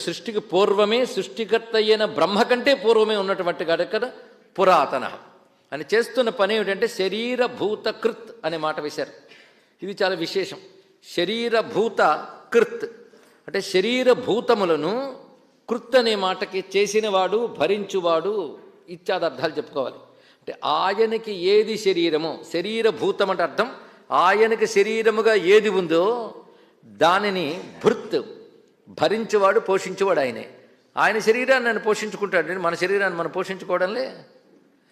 సృష్టికి పూర్వమే సృష్టికర్త అయిన బ్రహ్మ కంటే పూర్వమే ఉన్నటువంటి గాడు కదా? పురాతన. అని చేస్తున్న పని ఏమిటంటే శరీర భూత కృత్ అనే మాట వేశారు. ఇది చాలా విశేషం. శరీరభూత కృత్. అంటే శరీర భూతములను కృత్ అనే మాటకి చేసినవాడు భరించువాడు ఇత్యాది అర్థాలు చెప్పుకోవాలి. అంటే ఆయనకి ఏది శరీరమో శరీర భూతం అంటే అర్థం ఆయనకి శరీరముగా ఏది ఉందో దానిని భృత్ భరించేవాడు పోషించేవాడు ఆయనే. ఆయన శరీరాన్ని నన్ను పోషించుకుంటాడు. మన శరీరాన్ని మనం పోషించుకోవడంలే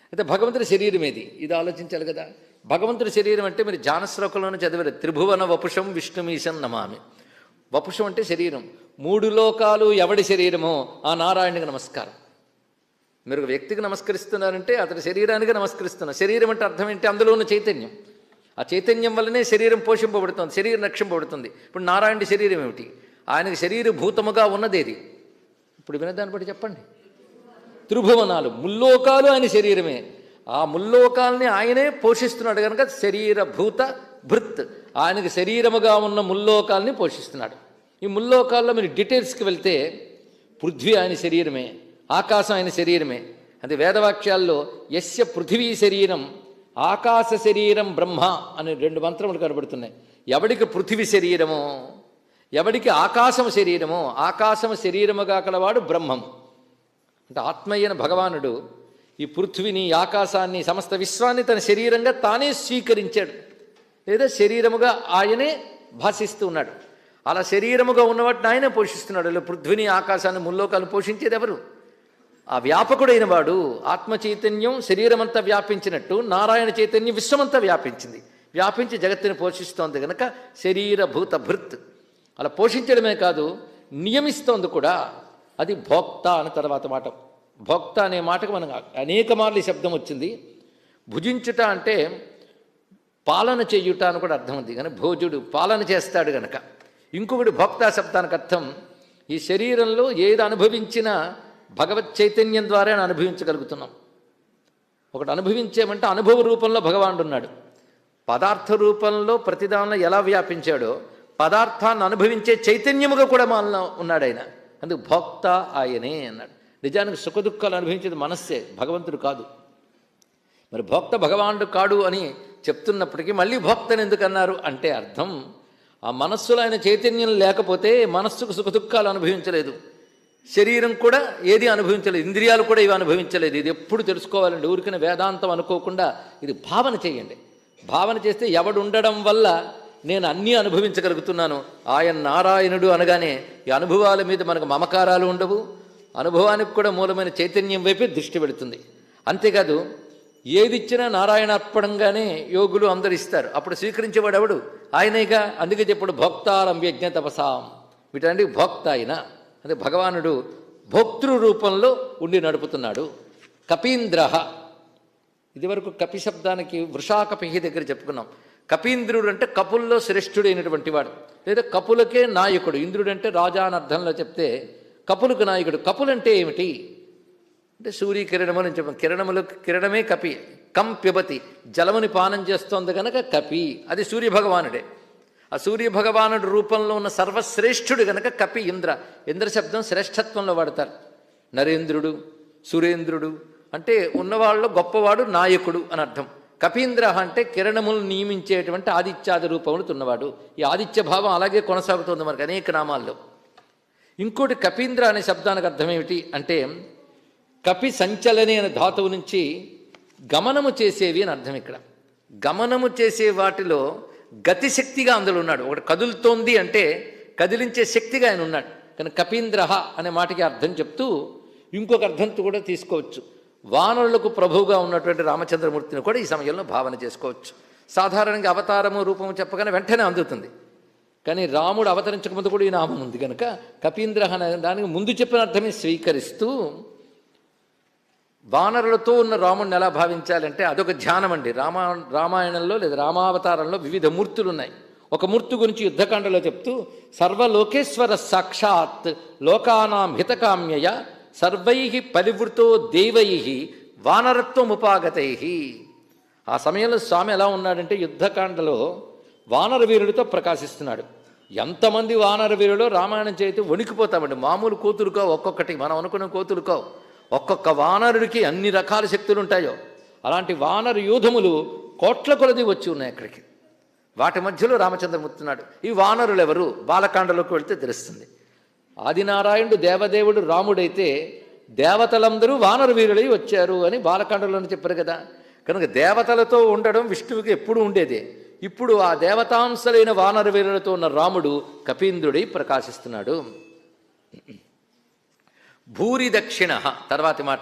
అయితే భగవంతుడి శరీరం ఏది? ఇది ఆలోచించాలి కదా. భగవంతుడి శరీరం అంటే మీరు జానశ్లోకంలోనే చదివారు త్రిభువన వపుషం విష్ణుమీశం నమామి. వపుషం అంటే శరీరం. మూడు లోకాలు ఎవడి శరీరమో? ఆ నారాయణునికి నమస్కారం. మీరు ఒక వ్యక్తికి నమస్కరిస్తున్నారంటే అతని శరీరానికి నమస్కరిస్తున్నారు శరీరం అంటే అర్థం ఏంటి? అందులో ఉన్న చైతన్యం. ఆ చైతన్యం వల్లనే శరీరం పోషింపబడుతుంది శరీరం రక్షింపబడుతుంది. ఇప్పుడు నారాయణుడి శరీరం ఏమిటి? ఆయనకి శరీరభూతముగా ఉన్నదేది? ఇప్పుడు వినదాన్ని బట్టి చెప్పండి. త్రిభువనాలు ముల్లోకాలు ఆయన శరీరమే. ఆ ముల్లోకాల్ని ఆయనే పోషిస్తున్నాడు కనుక శరీరభూత భృత్. ఆయనకి శరీరముగా ఉన్న ముల్లోకాల్ని పోషిస్తున్నాడు. ఈ ముల్లోకాల్లో మీరు డీటెయిల్స్కి వెళ్తే పృథ్వీ ఆయన శరీరమే ఆకాశం ఆయన శరీరమే. అది వేదవాక్యాల్లో యస్య పృథివీ శరీరం ఆకాశ శరీరం బ్రహ్మ అనే రెండు మంత్రములు కనబడుతున్నాయి. ఎవడికి పృథివీ శరీరమో? ఎవడికి ఆకాశం శరీరము ఆకాశం శరీరముగా కలవాడు బ్రహ్మం. అంటే ఆత్మయ్యన భగవానుడు ఈ పృథ్వీని ఆకాశాన్ని సమస్త విశ్వాన్ని తన శరీరంగా తానే స్వీకరించాడు. లేదా శరీరముగా ఆయనే భాషిస్తూ ఉన్నాడు. అలా శరీరముగా ఉన్నవాటిని ఆయనే పోషిస్తున్నాడు. ఇలా పృథ్వీని ఆకాశాన్ని ముల్లోకాలు పోషించేది ఎవరు? ఆ వ్యాపకుడైన వాడు ఆత్మ చైతన్యం శరీరమంతా వ్యాపించినట్టు నారాయణ చైతన్యం విశ్వమంతా వ్యాపించింది. వ్యాపించి జగత్తుని పోషిస్తోంది గనక శరీరభూత భృత్ అలా పోషించడమే కాదు నియమిస్తోంది కూడా. అది భోక్త అనే తర్వాత మాట. భోక్త అనే మాటకు మనకు అనేక మార్లు ఈ శబ్దం వచ్చింది. భుజించుట అంటే పాలన చెయ్యుట అని కూడా అర్థం ఉంది. కానీ భోజుడు పాలన చేస్తాడు గనక. ఇంకొకటి భోక్తా శబ్దానికి అర్థం ఈ శరీరంలో ఏది అనుభవించినా భగవత్ చైతన్యం ద్వారా అనుభవించగలుగుతున్నాం. ఒకటి అనుభవించేమంటే అనుభవ రూపంలో భగవానుడు ఉన్నాడు. పదార్థ రూపంలో ప్రతిదానిలో ఎలా వ్యాపించాడో పదార్థాన్ని అనుభవించే చైతన్యముగా కూడా మనలో ఉన్నాడు ఆయన. అందుకు భోక్త ఆయనే అన్నాడు. నిజానికి సుఖదుఖాలు అనుభవించేది మనస్సే భగవంతుడు కాదు. మరి భోక్త భగవానుడు కాడు అని చెప్తున్నప్పటికీ మళ్ళీ భోక్తని ఎందుకన్నారు అంటే అర్థం ఆ మనస్సులో ఆయన చైతన్యం లేకపోతే మనస్సుకు సుఖదుఖాలు అనుభవించలేదు. శరీరం కూడా ఏది అనుభవించలేదు ఇంద్రియాలు కూడా ఇవి అనుభవించలేదు. ఇది ఎప్పుడు తెలుసుకోవాలండి. ఊరికనే వేదాంతం అనుకోకుండా ఇది భావన చేయండి. భావన చేస్తే ఎవడు ఉండడం వల్ల నేను అన్నీ అనుభవించగలుగుతున్నాను. ఆయన నారాయణుడు అనగానే ఈ అనుభవాల మీద మనకు మమకారాలు ఉండవు. అనుభవానికి కూడా మూలమైన చైతన్యం వైపే దృష్టి పెడుతుంది. అంతేకాదు ఏదిచ్చినా నారాయణార్పణంగానే యోగులు అందరు ఇస్తారు. అప్పుడు స్వీకరించేవాడు ఎవడు? ఆయనేగా? అందుకే చెప్పుడు భోక్తారం యజ్ఞ తపసాం. వీటన్నిటికి భోక్త ఆయన. అంటే భగవానుడు భోక్తృ రూపంలో ఉండి నడుపుతున్నాడు. కపీంద్ర. ఇదివరకు కపి శబ్దానికి వృషాకపిహి దగ్గర చెప్పుకున్నాం. కపీంద్రుడు అంటే కపుల్లో శ్రేష్ఠుడైనటువంటి వాడు. లేదా కపులకే నాయకుడు. ఇంద్రుడు అంటే రాజా అని అర్థంలో చెప్తే కపులకు నాయకుడు. కపులంటే ఏమిటి? అంటే సూర్యకిరణము అని చెప్పాం కిరణములు కిరణమే కపి. కం పిబతి. జలముని పానం చేస్తోంది కనుక కపి. అది సూర్యభగవానుడే. ఆ సూర్యభగవానుడు రూపంలో ఉన్న సర్వశ్రేష్ఠుడు గనక కపి ఇంద్ర. ఇంద్ర శబ్దం శ్రేష్ఠత్వంలో వాడతారు. నరేంద్రుడు సురేంద్రుడు అంటే ఉన్నవాళ్ళలో గొప్పవాడు నాయకుడు అని అర్థం. కపీంద్ర అంటే కిరణములు నియమించేటువంటి ఆదిత్యాది రూపములు ఉన్నవాడు ఈ ఆదిత్య భావం అలాగే కొనసాగుతుంది మనకు అనేక నామాల్లో. ఇంకోటి కపీంద్ర అనే శబ్దానికి అర్థం ఏమిటి అంటే కపి సంచలని అనే ధాతువు నుంచి గమనము చేసేవి అని అర్థం ఇక్కడ. గమనము చేసే వాటిలో గతిశక్తిగా అందులో ఉన్నాడు. ఒకటి కదులుతోంది అంటే కదిలించే శక్తిగా ఆయన ఉన్నాడు. కానీ కపీంద్ర అనే మాటకి అర్థం చెప్తూ ఇంకొక అర్థంతో కూడా తీసుకోవచ్చు. వానరులకు ప్రభువుగా ఉన్నటువంటి రామచంద్రమూర్తిని కూడా ఈ సమయంలో భావన చేసుకోవచ్చు. సాధారణంగా అవతారము రూపము చెప్పగానే వెంటనే అందుతుంది. కానీ రాముడు అవతరించకముందు కూడా ఈ నామం ఉంది కనుక కపీంద్ర దానికి ముందు చెప్పిన అర్థమే స్వీకరిస్తూ వానరులతో ఉన్న రాముడిని ఎలా భావించాలంటే అదొక ధ్యానం అండి రామా రామాయణంలో లేదా రామావతారంలో వివిధ మూర్తులు ఉన్నాయి ఒక మూర్తి గురించి యుద్ధకాండలో చెప్తూ సర్వలోకేశ్వర సాక్షాత్ లోకానాం హితకామ్యయ సర్వై పరివృతో దేవై వానరత్వముపాగతై. ఆ సమయంలో స్వామి ఎలా ఉన్నాడంటే యుద్ధకాండలో వానర వీరుడితో ప్రకాశిస్తున్నాడు. ఎంతమంది వానర వీరులో రామాయణం చేతి వణికిపోతామండి. మామూలు కోతులుకో ఒక్కొక్కటి. మనం అనుకున్న కోతులుకో ఒక్కొక్క వానరుడికి అన్ని రకాల శక్తులు ఉంటాయో. అలాంటి వానర యూధములు కోట్ల కొలది వచ్చి ఉన్నాయి అక్కడికి. వాటి మధ్యలో రామచంద్రమూర్తున్నాడు ఈ వానరులు ఎవరు బాలకాండలోకి వెళితే తెలుస్తుంది. ఆదినారాయణుడు దేవదేవుడు రాముడైతే దేవతలందరూ వానర వీరులై వచ్చారు అని బాలకాండలోనే చెప్పారు కదా. కనుక దేవతలతో ఉండడం విష్ణువుకి ఎప్పుడు ఉండేదే. ఇప్పుడు ఆ దేవతాంశలైన వానర వీరులతో ఉన్న రాముడు కపీంద్రుడై ప్రకాశిస్తున్నాడు. భూరి దక్షిణ తర్వాతి మాట.